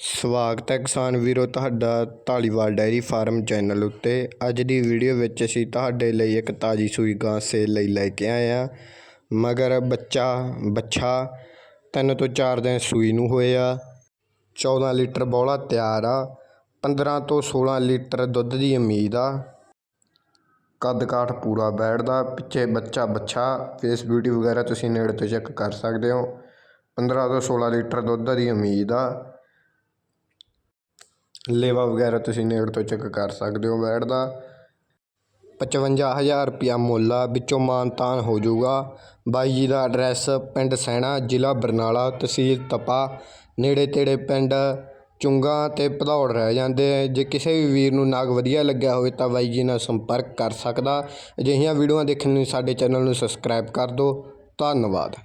ਸਵਾਗਤ ਹੈ ਕਿਸਾਨ ਵੀਰੋ ਤੁਹਾਡਾ ਧਾਲੀਵਾਲ ਡੈਰੀ ਫਾਰਮ ਚੈਨਲ ਉੱਤੇ। ਅੱਜ ਦੀ ਵੀਡੀਓ ਵਿੱਚ ਅਸੀਂ ਤੁਹਾਡੇ ਲਈ ਇੱਕ ਤਾਜੀ ਸੂਈ ਗਾਂ ਸੇਲ ਲਈ ਲੈ ਕੇ ਆਏ ਹਾਂ। ਮਗਰ ਬੱਚਾ, ਬੱਛਾ, ਤਿੰਨ ਤੋਂ ਚਾਰ ਦਿਨ ਸੂਈ ਨੂੰ ਹੋਏ ਆ 14 ਲੀਟਰ ਬੋਲਾ ਤਿਆਰ ਆ। 15 ਤੋਂ 16 ਲੀਟਰ ਦੁੱਧ ਦੀ ਉਮੀਦ ਆ। ਕੱਦ ਕਾਠ ਪੂਰਾ ਬੈਠਦਾ। ਪਿੱਛੇ ਬੱਚਾ, ਬੱਛਾ ਫੇਸ ਬਿਊਟੀ ਵਗੈਰਾ ਤੁਸੀਂ ਨੇੜੇ ਤੋਂ ਚੈੱਕ ਕਰ ਸਕਦੇ ਹੋ। 15 ਤੋਂ 16 ਲੀਟਰ ਦੁੱਧ ਦੀ ਉਮੀਦ ਆ। ਲੇਵਾ ਵਗੈਰਾ ਤੁਸੀਂ ਨੇੜ ਤੋਂ ਚੈੱਕ ਕਰ ਸਕਦੇ ਹੋ ਬੈਡ ਦਾ। 55000 ਰੁਪਿਆ ਮੁੱਲ ਆ, ਵਿੱਚੋਂ ਮਾਨਤਾਨ ਹੋ ਜਾਊਗਾ। ਬਾਈ ਜੀ ਦਾ ਐਡਰੈਸ ਪਿੰਡ ਸੈਣਾ, ਜ਼ਿਲ੍ਹਾ ਬਰਨਾਲਾ, ਤਹਿਸੀਲ ਤਪਾ। ਨੇੜੇ ਤੇੜੇ ਪਿੰਡ ਚੁੰਗਾ ਤੇ ਭਦੌੜ ਰਹਿ ਜਾਂਦੇ ਆ। ਜੇ ਕਿਸੇ ਵੀ ਵੀਰ ਨੂੰ ਨਾਗ ਵਧੀਆ ਲੱਗਿਆ ਹੋਵੇ ਤਾਂ ਬਾਈ ਜੀ ਨਾਲ ਸੰਪਰਕ ਕਰ ਸਕਦਾ। ਅਜਿਹੀਆਂ ਵੀਡੀਓਆਂ ਦੇਖਣ ਲਈ ਸਾਡੇ ਚੈਨਲ ਨੂੰ ਸਬਸਕ੍ਰਾਈਬ ਕਰ ਦਿਓ। ਧੰਨਵਾਦ।